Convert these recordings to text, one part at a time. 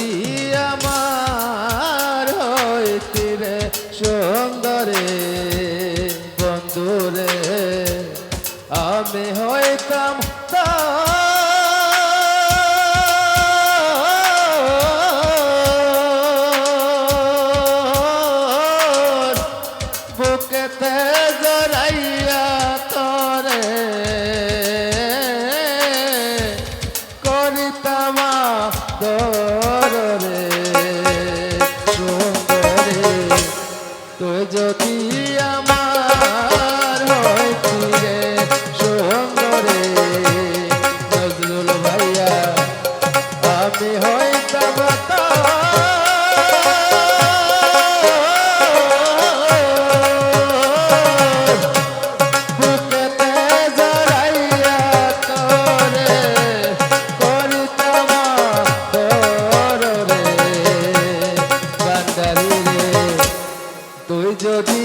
যদি আমার হইতি রে সুন্দরে বন্ধুরে আমি হইতাম তা তমা দরে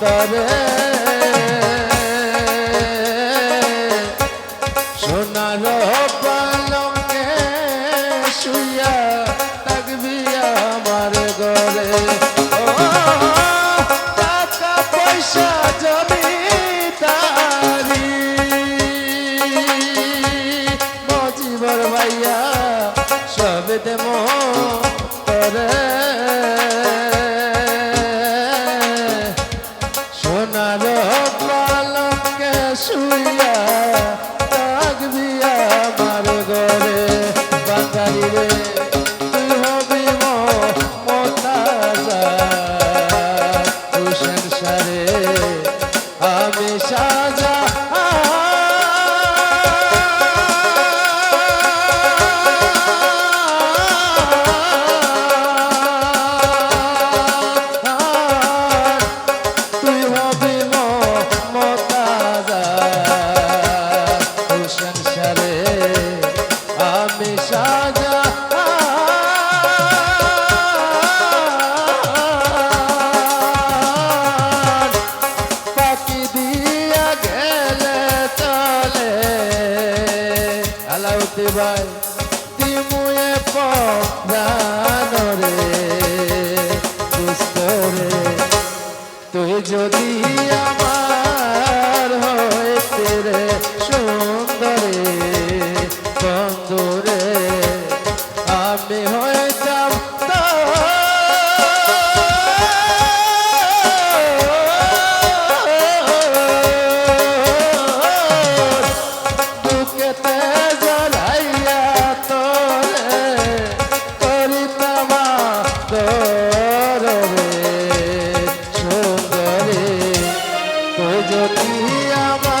রাস্তা রে চারিবে আমি সাজা ভাই তিমুয়ে পানরে দুস্তরে তুই যদি আমার হইতে রে সুন্দরে বন্ধুরে আমি হয়ে যাব जो आवा